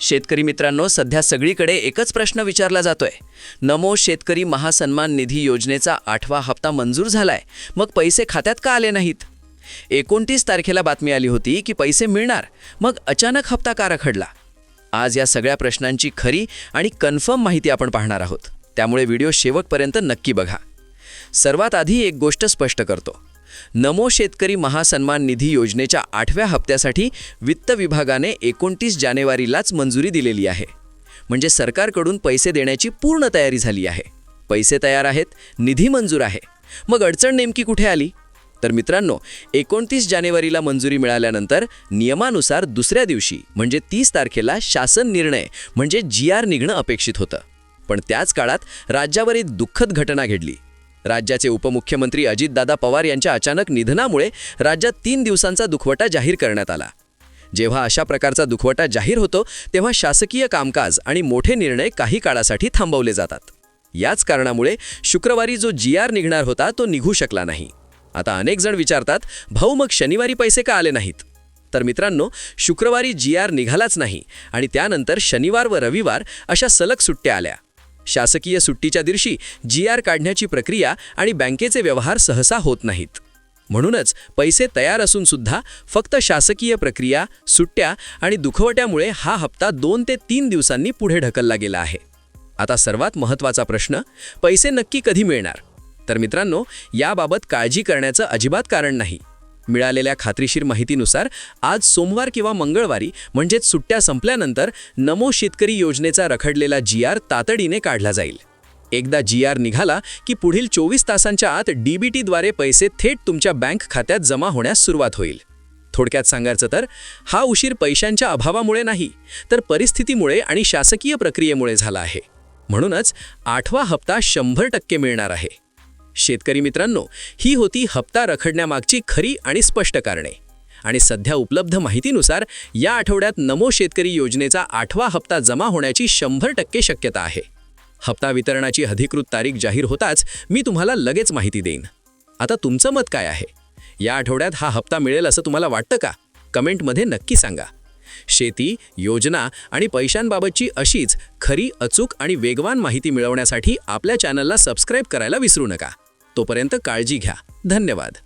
शेतकरी मित्रांनो सध्या सगळीकडे एकच प्रश्न विचारला जातोय. नमो शेतकरी महासन्मान निधी योजनेचा आठवा हप्ता मंजूर झालाय. मग पैसे खात्यात का आले नाहीत? एकोणतीस तारखेला बातमी आली होती की पैसे मिळणार. मग अचानक हप्ता का रखडला? आज या सगळ्या प्रश्नांची खरी आणि कन्फर्म माहिती आपण पाहणार आहोत. त्यामुळे व्हिडिओ शेवटपर्यंत नक्की बघा. सर्वात आधी एक गोष्ट स्पष्ट करतो. नमो शेतकरी महासन्मान निधी योजनेच्या आठव्या हप्त्यासाठी वित्त विभागाने एकोणतीस जानेवारीलाच मंजुरी दिलेली आहे. म्हणजे सरकारकडून पैसे देण्याची पूर्ण तयारी झाली आहे. पैसे तयार आहेत निधी मंजूर आहे. मग अडचण नेमकी कुठे आली? तर मित्रांनो एकोणतीस जानेवारीला मंजुरी मिळाल्यानंतर नियमानुसार दुसऱ्या दिवशी म्हणजे तीस तारखेला शासन निर्णय म्हणजे जी आर निघणं अपेक्षित होतं. पण त्याच काळात राज्यावर एक दुःखद घटना घडली. राज्याचे उपमुख्यमंत्री अजितदादा पवार यांच्या अचानक निधनामुळे राज्यात तीन दिवसांचा दुखवटा जाहीर करण्यात आला. जेव्हा अशा प्रकारचा दुखवटा जाहीर होतो तेव्हा शासकीय कामकाज आणि मोठे निर्णय काही काळासाठी थांबवले जातात. याच कारणामुळे शुक्रवारी जो जी आर निघणार होता तो निघू शकला नाही. आता अनेक जण विचारतात भाऊ मग शनिवारी पैसे का आले नाहीत? तर मित्रांनो शुक्रवारी जी आर निघालाच नाही आणि त्यानंतर शनिवार व रविवार अशा सलग सुट्ट्या आल्या. शासकीय सुट्टीच्या दिवशी जी आर काढण्याची प्रक्रिया आणि बँकेचे व्यवहार सहसा होत नाहीत. म्हणूनच पैसे तयार असून सुद्धा फक्त शासकीय प्रक्रिया सुट्ट्या आणि दुखवट्यामुळे हा हप्ता दोन ते तीन दिवसांनी पुढे ढकलला गेला आहे. आता सर्वात महत्त्वाचा प्रश्न पैसे नक्की कधी मिळणार? तर मित्रांनो याबाबत काळजी करण्याचं अजिबात कारण नाही. मिळालेल्या खात्रीशीर माहितीनुसार आज सोमवार किंवा मंगळवारी म्हणजेच सुट्ट्या संपल्यानंतर नमो शेतकरी योजनेचा रखडलेला जी आर तातडीने काढला जाईल. एकदा जी आर निघाला की पुढील चोवीस तासांच्या आत डीबीटीद्वारे पैसे थेट तुमच्या बँक खात्यात जमा होण्यास सुरुवात होईल. थोडक्यात सांगायचं तर हा उशीर पैशांच्या अभावामुळे नाही तर परिस्थितीमुळे आणि शासकीय प्रक्रियेमुळे झाला आहे. म्हणूनच आठवा हप्ता शंभर टक्के मिळणार आहे. शेतकरी मित्रांनो ही होती हप्ता रखडण्यामागची खरी आणि स्पष्ट कारणे. आणि सध्या उपलब्ध माहितीनुसार या आठवड्यात नमो शेतकरी योजनेचा आठवा हप्ता जमा होण्याची शंभर टक्के शक्यता आहे. हप्ता वितरणाची अधिकृत तारीख जाहीर होताच मी तुम्हाला लगेच माहिती देईन. आता तुमचं मत काय आहे? या आठवड्यात हा हप्ता मिळेल असं तुम्हाला वाटतं का? कमेंटमध्ये नक्की सांगा. शेती योजना आणि पैशांबाबतची अशीच खरी अचूक आणि वेगवान माहिती मिळवण्यासाठी आपल्या चॅनलला सबस्क्राईब करायला विसरू नका. तोपर्यंत काळजी घ्या. धन्यवाद.